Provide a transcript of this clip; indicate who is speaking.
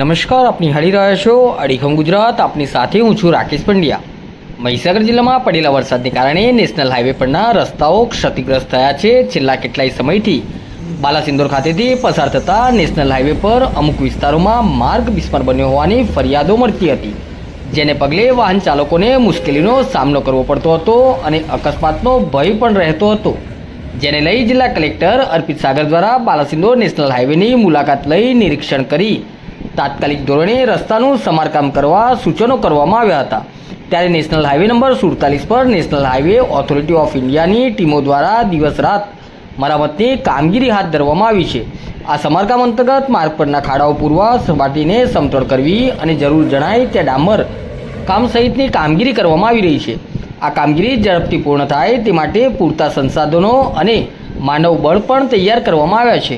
Speaker 1: નમસ્કાર, આપની હાલી રહ્યા છો અડીખમ ગુજરાત. આપની સાથે હું છું રાકેશ પંડ્યા. મહીસાગર જિલ્લામાં પડેલા વરસાદને કારણે નેશનલ હાઈવે પરના રસ્તાઓ ક્ષતિગ્રસ્ત થયા છે. છેલ્લા કેટલાય સમયથી બાલાસિંદોર ખાતેથી પસાર થતા નેશનલ હાઈવે પર અમુક વિસ્તારોમાં માર્ગ બિસ્માર બન્યો હોવાની ફરિયાદો મળતી હતી, જેને પગલે વાહન ચાલકોને મુશ્કેલીનો સામનો કરવો પડતો હતો અને અકસ્માતનો ભય પણ રહેતો હતો, જેને લઈ જિલ્લા કલેક્ટર અર્પિત સાગર દ્વારા બાલાસિંદોર નેશનલ હાઈવેની મુલાકાત લઈ નિરીક્ષણ કરી તાત્કાલિક ધોરણે રસ્તાનું સમારકામ કરવા સૂચનો કરવામાં આવ્યા હતા. ત્યારે નેશનલ હાઈવે નંબર સુડતાલીસ પર નેશનલ હાઈવે ઓથોરિટી ઓફ ઇન્ડિયાની ટીમો દ્વારા દિવસ રાત મરામતની કામગીરી હાથ ધરવામાં આવી છે. આ સમારકામ અંતર્ગત માર્ગ પરના ખાડાઓ પૂરવા, સપાટીને સમતળ કરવી અને જરૂર જણાય ત્યાં ડામર કામ સહિતની કામગીરી કરવામાં આવી રહી છે. આ કામગીરી ઝડપથી પૂર્ણ થાય તે માટે પૂરતા સંસાધનો અને માનવ બળ પણ તૈયાર કરવામાં આવ્યા છે.